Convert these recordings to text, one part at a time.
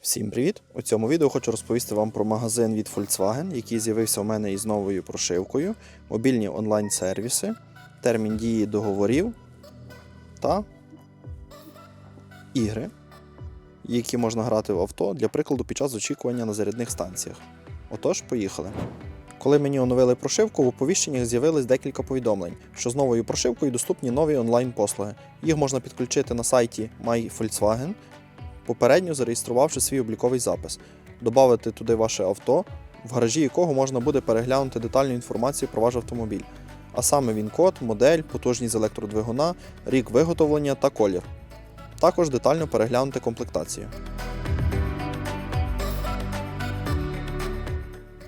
Всім привіт! У цьому відео хочу розповісти вам про магазин від Volkswagen, який з'явився у мене із новою прошивкою, мобільні онлайн-сервіси, термін дії договорів та ігри, які можна грати в авто, для прикладу, під час очікування на зарядних станціях. Отож, поїхали. Коли мені оновили прошивку, в оповіщеннях з'явилось декілька повідомлень, що з новою прошивкою доступні нові онлайн-послуги. Їх можна підключити на сайті My попередньо зареєструвавши свій обліковий запис, додати туди ваше авто, в гаражі якого можна буде переглянути детальну інформацію про ваш автомобіль, а саме він код, модель, потужність електродвигуна, рік виготовлення та колір. Також детально переглянути комплектацію.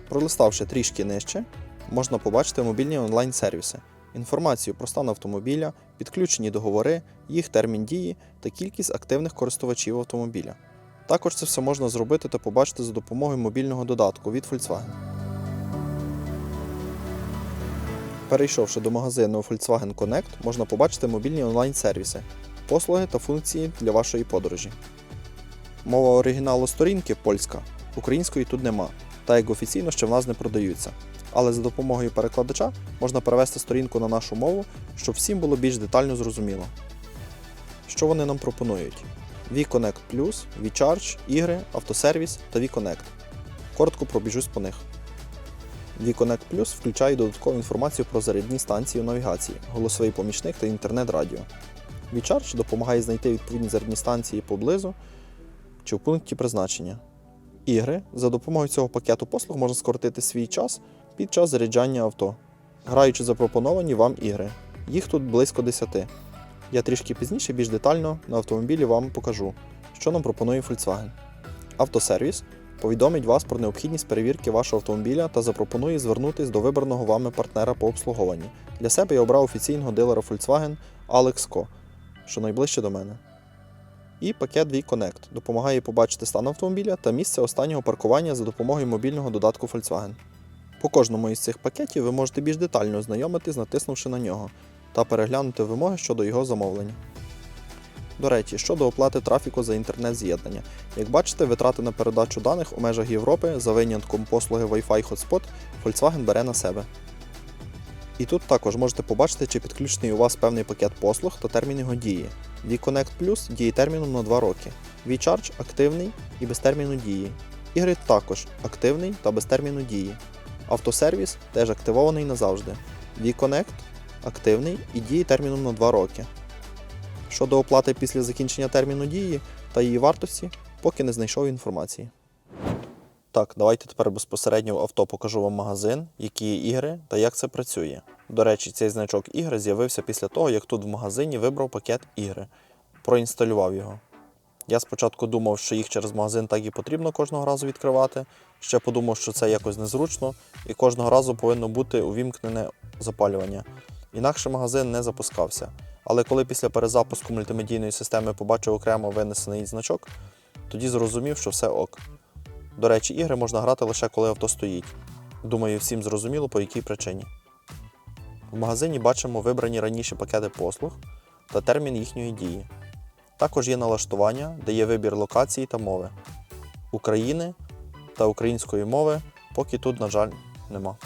Пролиставши трішки нижче, можна побачити мобільні онлайн-сервіси, інформацію про стан автомобіля, підключені договори, їх термін дії та кількість активних користувачів автомобіля. Також це все можна зробити та побачити за допомогою мобільного додатку від Volkswagen. Перейшовши до магазину Volkswagen Connect, можна побачити мобільні онлайн-сервіси, послуги та функції для вашої подорожі. Мова оригіналу сторінки польська, української тут нема, та як офіційно ще в нас не продаються. Але за допомогою перекладача можна перевести сторінку на нашу мову, щоб всім було більш детально зрозуміло. Що вони нам пропонують? VConnect Plus, VCharge, ігри, автосервіс та VConnect. Коротко пробіжусь по них. VConnect Plus включає додаткову інформацію про зарядні станції у навігації, голосовий помічник та інтернет-радіо. VCharge допомагає знайти відповідні зарядні станції поблизу чи в пункті призначення. Ігри за допомогою цього пакету послуг можна скоротити свій час під час заряджання авто, граючи запропоновані вам ігри. Їх тут близько 10. Я трішки пізніше більш детально на автомобілі вам покажу, що нам пропонує Volkswagen. Автосервіс повідомить вас про необхідність перевірки вашого автомобіля та запропонує звернутися до вибраного вами партнера по обслуговуванні. Для себе я обрав офіційного дилера Volkswagen Alex Co, що найближче до мене. І пакет V-Connect допомагає побачити стан автомобіля та місце останнього паркування за допомогою мобільного додатку Volkswagen. По кожному із цих пакетів ви можете більш детально ознайомитись, натиснувши на нього, та переглянути вимоги щодо його замовлення. До речі, щодо оплати трафіку за інтернет-з'єднання. Як бачите, витрати на передачу даних у межах Європи за винятком послуги Wi-Fi Hotspot Volkswagen бере на себе. І тут також можете побачити, чи підключений у вас певний пакет послуг та термін його дії. V-Connect Plus діє терміном на 2 роки. V-Charge активний і без терміну дії. Ігри також активний та без терміну дії. Автосервіс теж активований назавжди. V-Connect активний і діє терміном на 2 роки. Щодо оплати після закінчення терміну дії та її вартості, поки не знайшов інформації. Так, давайте тепер безпосередньо в авто покажу вам магазин, які є ігри та як це працює. До речі, цей значок ігри з'явився після того, як тут в магазині вибрав пакет ігри, проінсталював його. Я спочатку думав, що їх через магазин так і потрібно кожного разу відкривати. Ще подумав, що це якось незручно, і кожного разу повинно бути увімкнене запалювання. Інакше магазин не запускався. Але коли після перезапуску мультимедійної системи побачив окремо винесений значок, тоді зрозумів, що все ок. До речі, ігри можна грати лише коли авто стоїть. Думаю, всім зрозуміло по якій причині. В магазині бачимо вибрані раніше пакети послуг та термін їхньої дії. Також є налаштування, де є вибір локації та мови. України та української мови поки тут, на жаль, нема.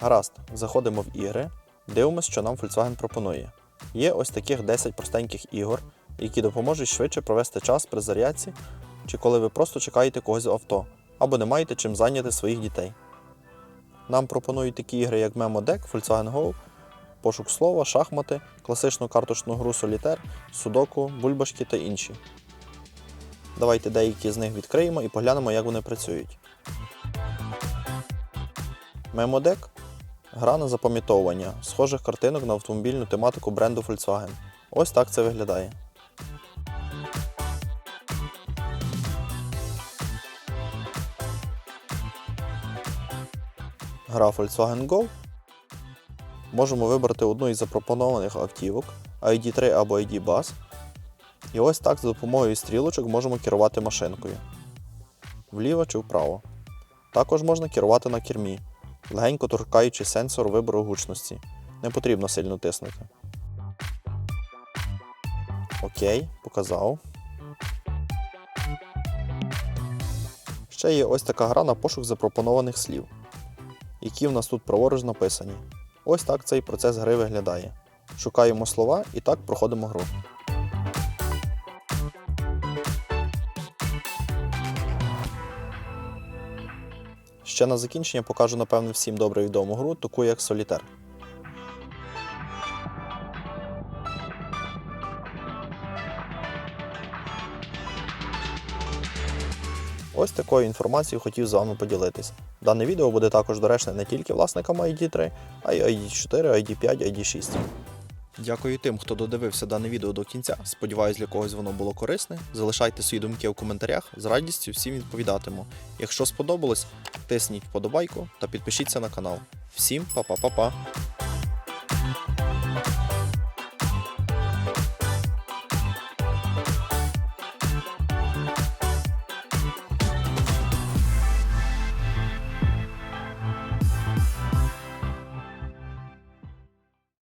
Гаразд, заходимо в ігри, дивимося, що нам Volkswagen пропонує. Є ось таких 10 простеньких ігор, які допоможуть швидше провести час при зарядці, чи коли ви просто чекаєте когось в авто, або не маєте чим зайняти своїх дітей. Нам пропонують такі ігри, як Deck, Volkswagen Go, пошук слова, шахмати, класичну карточну гру Солітер, Судоку, бульбашки та інші. Давайте деякі з них відкриємо і поглянемо, як вони працюють. Deck Гра на запам'ятовування схожих картинок на автомобільну тематику бренду Volkswagen. Ось так це виглядає. Гра Volkswagen Go. Можемо вибрати одну із запропонованих автівок ID3 або ID Bus. І ось так за допомогою стрілочок можемо керувати машинкою. Вліво чи вправо. Також можна керувати на кермі легенько торкаючи сенсор вибору гучності. Не потрібно сильно тиснути. Окей, показав. Ще є ось така гра на пошук запропонованих слів, які в нас тут праворуч написані. Ось так цей процес гри виглядає. Шукаємо слова і так проходимо гру. Ще на закінчення покажу, напевно, всім добре відому гру, таку як Солітер. Ось такою інформацією хотів з вами поділитись. Дане відео буде також доречне не тільки власникам ID3, а й ID4, ID5, ID6. Дякую тим, хто додивився дане відео до кінця. Сподіваюсь, для когось воно було корисне. Залишайте свої думки в коментарях, з радістю всім відповідатиму. Якщо сподобалось, тисніть вподобайку та підпишіться на канал. Всім па-па-па-па!